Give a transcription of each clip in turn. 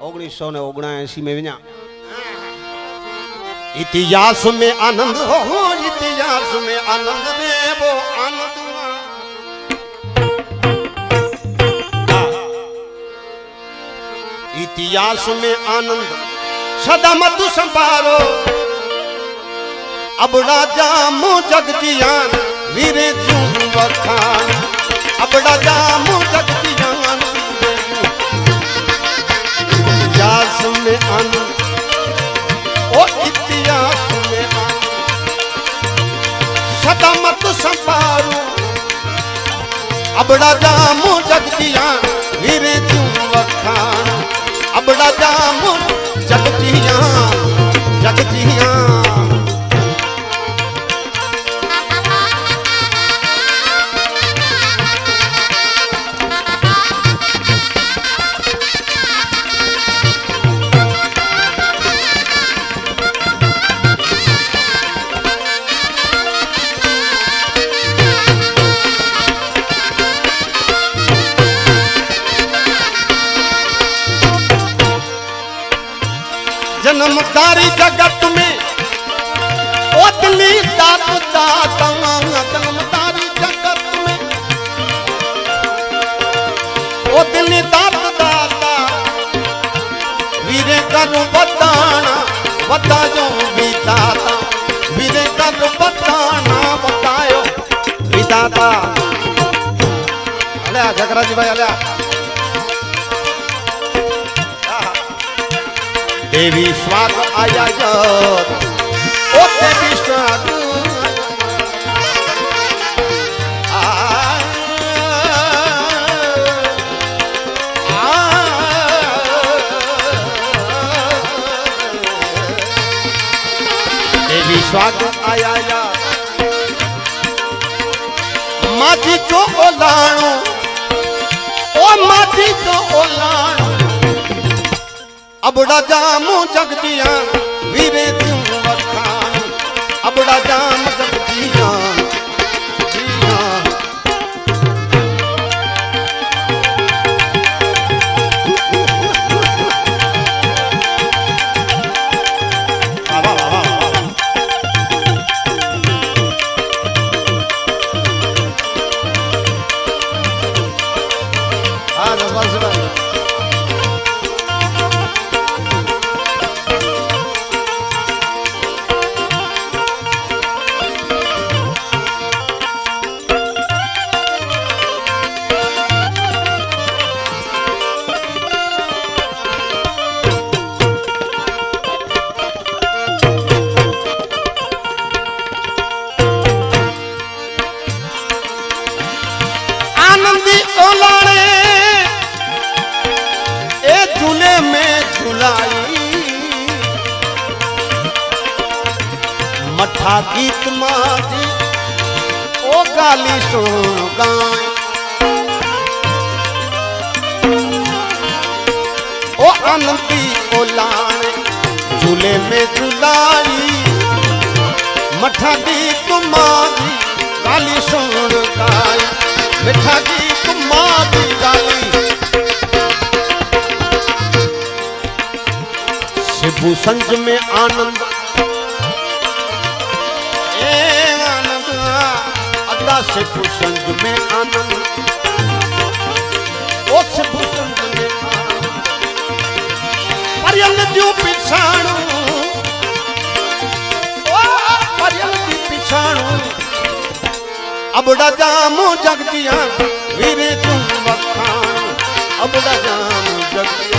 ઓગણીસો ને ઓગણસી में विञा इतिहास में आनंद हो इतिहास में आनंद दे वो आनंद इतिहास में आनंद सदा मत संभारो अब राजा मु जगतियान वीरे जू वखान अब राजा मु जगतियान में आनंद ओ इतिहास में आनंद सदा मत संभारो अब राजा मु जगतियान वीरे তারিখ ওতে स्वागत आया या माझी जो अब राजा मुँह जगदिया વિવેક વખાણ. અબડા જામ ओ आनंदी ओलाणे झूले में झुलाई मठा गीत माजी गाली सुन गाय मिठा गीत माजी गाली शिबू संज में आनंद ए आनंद अदा शिबू संज में आनंद અબડા જામો જગજિયા વીરે તું વખાણ. અબડા જામો જગજિયા.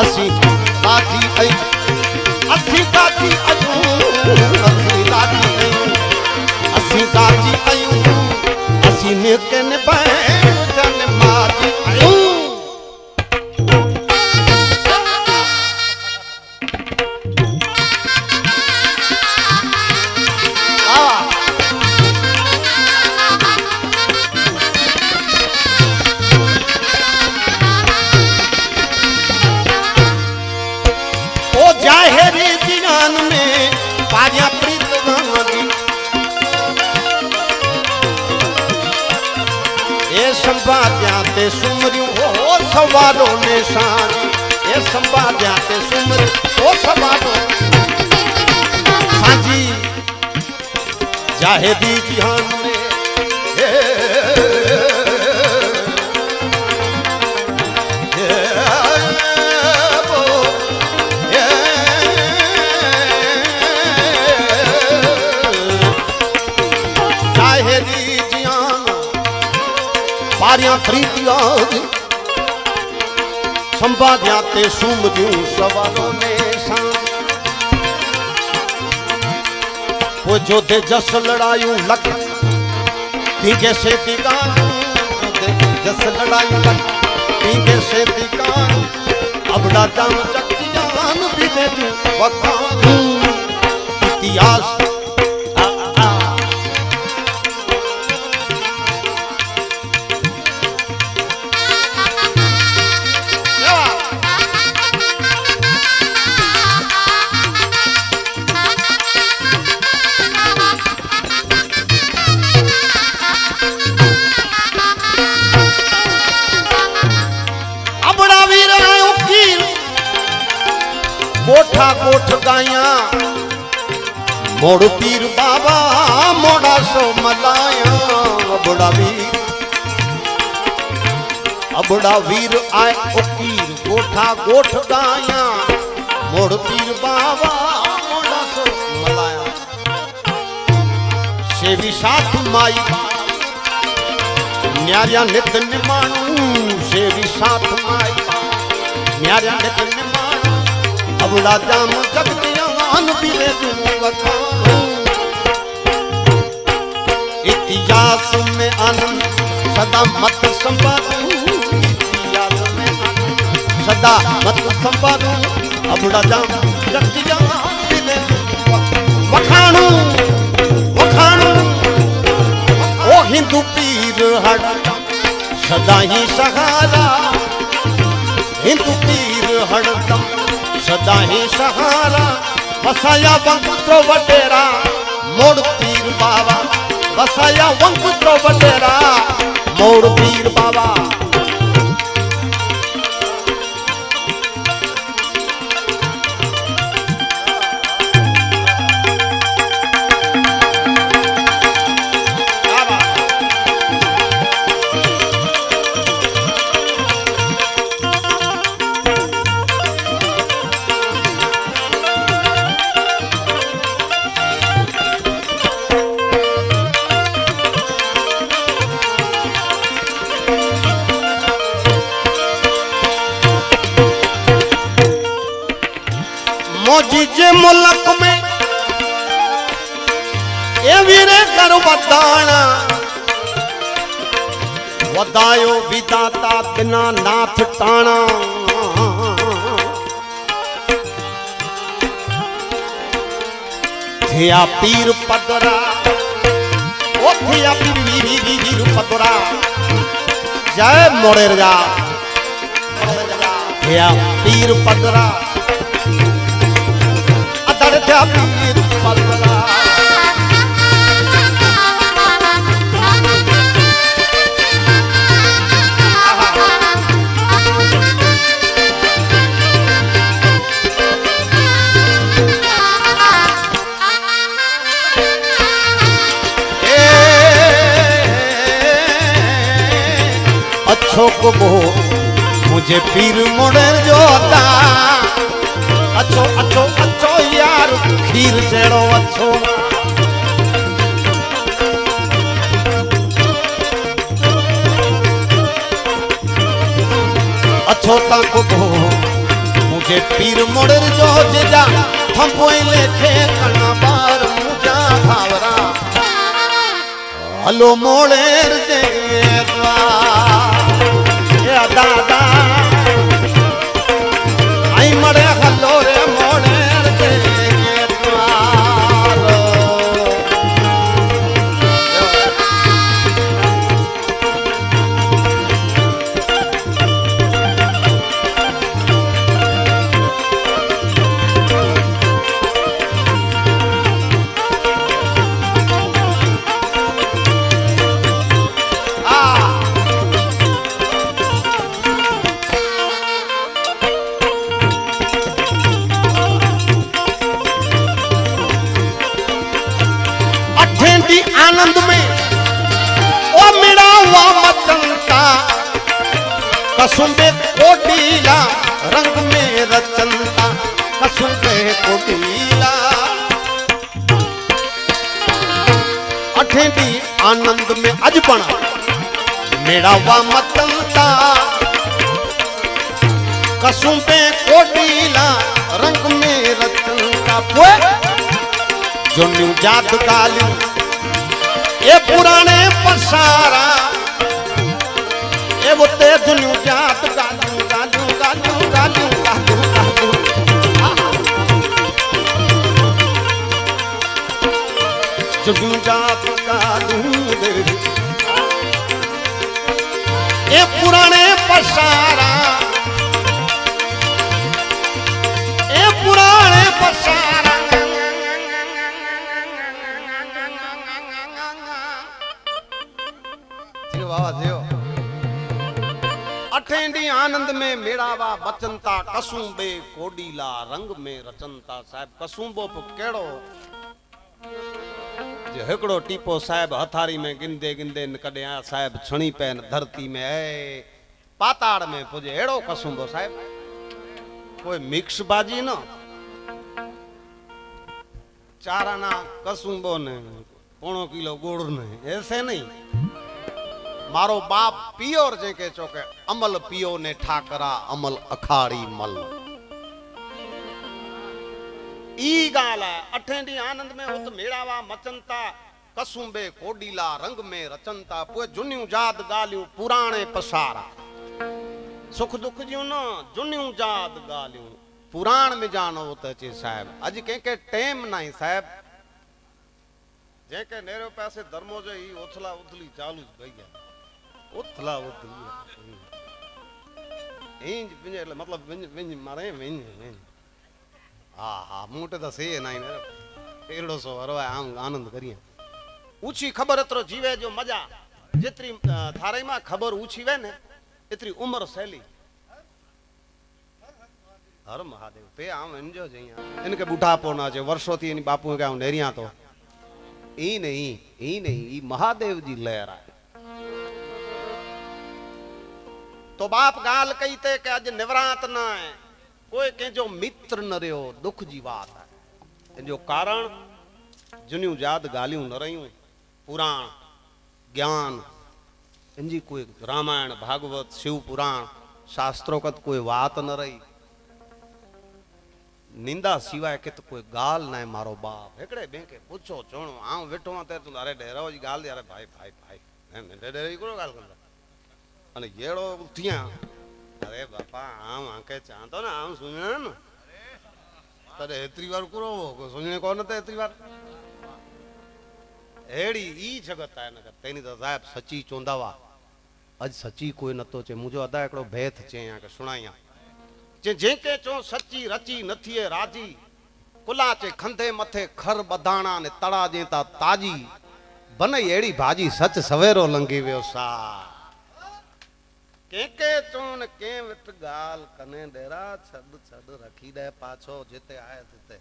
ਅਸੀਂ ਰਾਜੀ ਅਯੂ ਅਸੀਂ ਗਾਜੀ ਅਯੂ સવારો ને સાંજ એ સંભાળ્યા તે સુમર ઓ સવારો સાંજી જાહેદી જહાન ને માર્યા પ્રીતિયા સંપાદ્યા તે સુમધ્યું સવાલોને ઓ જો તે જસ લડાયું લક તીકે શેતી કાન. જસ લડાયું લક તીકે શેતી અબડા જામ ચક્કી ઇતિહાસ આવા મોડાસો મલાયો અબડાવી અબડા વીર આય ઓકીર ગોઠા ગોઠ ગાયા. મોડ પીર બાવા મોડાસો મલાયા. સેવી સાથ માઈ. ન્યાર્યા નિત નિમાણું સેવી સાથ માઈ. ન્યાર્યા નિત નિમાણું અબડા જામ જગતિયાન બીરે તું લખા इतिहास में आनंद सदा मत संभालू इतिहास में आनंद सदा मत संभालू अबड़ा जाम जगतियान बिरे तुम वखाणू वखाणू ओ हिंदू पीर हड़दम सदा ही सहारा हिंदू पीर हड़दम सदा ही सहारा बसाया वंकुत्रो वडेरा 爸爸。થયા પીર પદરા ઓ થયા પીર વીર પદરા. જય મોરેરજા. થયા પીર પદરા. અદર થયા પીર પદરા. અછો મુજે પીર મોડે જોતા. અછો અછો અછો યાર, ખીર જેડો અછો. અછો બો મુझे પીર મોડે જો. જેજા થંપોઈ લેખે કણા બાર મુજા ભાવરા હલો મોડેર જે દ્વાર ठेंडी आनंद में अजपण मेरा वा मतलता कसुम पे कोटीला, रंग में रतन का पुए। जो न्यू जात काली ये पुराने पसारा। ये वो तेज न्यू जात જાત ગાલ્યું રે. એ પુરાણે પસારા. એ પુરાણે પસારા. અઠેંડી આનંદ में મેળાવા બચનતા કસુંબે કોડીલા રંગ में રચનતા સાહેબ, કસુંબો કેડો જે હિકડો ટીપો સાહેબ હથારી में गिंदे गिंदे न कॾहिं आ साहिब छणी पे न धरती में ऐं पाताड़ में पुॼे अहिड़ो कसुंबो साहिब कोई મિક્સ ભાજી ન. ચારાના કસુંબો ને પોણો કિલો ગોળ ને એસે નહીં. મારો બાપ પિયોર જે કે છો કે અમલ પિયો ને ઠાકરા, અમલ અખાડી મલ. ई गाल आहे अठे ॾींहुं आनंद में उत मेड़ावा मचनि था कसुंबे कोडीला रंग में रचनि था पोइ झुनियूं जात ॻाल्हियूं पुराणे पसारा सुख दुख जूं न झुनियूं जात ॻाल्हियूं पुराण में जानो त अचे साहिबु अॼु कंहिंखे टेम न आहे साहिबु जंहिंखे नेरो पासे धर्मो जो ई उथला उथली चालू पई है उथला उथली आहे इंज विञ मतिलबु विञ विञ मरे विञ હા હા મોટે તો છે નાઈ પેરડો સો હરવાય, આમ આનંદ કરીએ. ઊંચી ખબર અત્ર જીવે જો મજા. જેટલી થારાઈમાં ખબર ઊંચી વે ને એટલી ઉંમર સહેલી. હર મહાદેવ, તે આમ એનજો જ અહીંયા. એને કે બુઢાપો ના છે, વર્ષોથી એની બાપુ કે આમ નેરિયા તો. એ નહીં એ નહીં એ મહાદેવજી લહેરાય. તો બાપ ગાલ કઈ તે કે આજે નવરાત ના કોઈ કહેજો મિત્ર ન રહ્યો દુઃખ જી વાત એનો કારણ જુન્યું જાત ગાલ્યું ન રહ્યું, પુરાણ, જ્ઞાન, એનજી કોઈ રામાયણ, ભાગવત, શિવ પુરાણ, શાસ્ત્રોકત કોઈ વાત ન રહી. નિંદા સિવાય કે તો કોઈ ગાલ ના મારો બાપ. એકડે બેંકે પૂછો, ચોણો, આમ વેઠો માં ત્યારે તું, અરે ડેરાવો ગાલ અરે ભાઈ ભાઈ ભાઈ. એમ ડેરે કરો ગાલ કરતા? અને ગેડો ત્યાં. અરે બાપા, આમ આંકે ચાંતો ને આમ સુને ને તારે એત્રી વાર કુરો સુને કોણ હતા એત્રી વાર. હેડી, ઈ જગત આય તેની તો સાહેબ સચી ચોંદાવા અજ સચી કોઈ નતો છે. મુજો અદા એકડો ભેત છે અહીંયા કે સુણાયા. જે જે કે ચો સચી, રચી નથી એ રાજી. કુલા છે, ખંધે મથે ખર બધાણા ને તળા જેતા તાજી. બને એડી ભાજી, સચ સવેરો લંગી વ્યો સા કે કે ચોન કે વિત ગાલ કને ડેરા છદ છદ રખી દે પાછો જેતે આય તેતે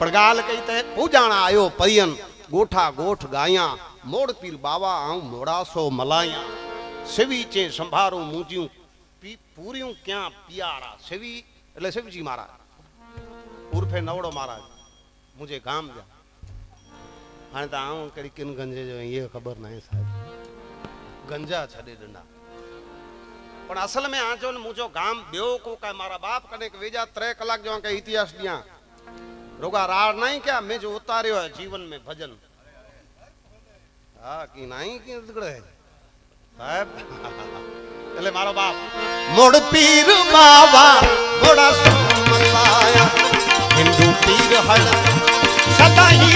પડગાલ કઈ તે પૂજાણા આયો પરિયન ગોઠા ગોઠ ગાયા મોડ પીર બાવા આઉં મોડાસો મલાયા સેવી ચે સંભારું મૂંજ્યું પી પૂર્યું ક્યાં પિયારા સેવી એટલે સેવજી મહારાજ ઉર્ફે નવડો મહારાજ મુજે ગામ જા हाणे त आऊं कहिड़ी किन गंजे जो इहे ख़बर न आहे साहिब गंजा छॾे ॾिना पर असल में आज जो मुझो गाम बेओ को का मारा बाप कने के वेजा 3 कलाक जो के इतिहास दिया रोगा रार नहीं क्या मैं जो उतारियो है जीवन में भजन हाँ की नहीं की दगड़े साहब चले मारो बाप मोड़ पीर बाबा बड़ा सुमन हिंदू पीर हल सदा ही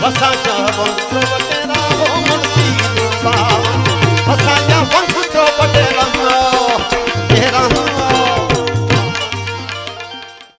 बसा जावो तो तेरा हो मोड़ पीर बाबा પંખ ચોપટ રમો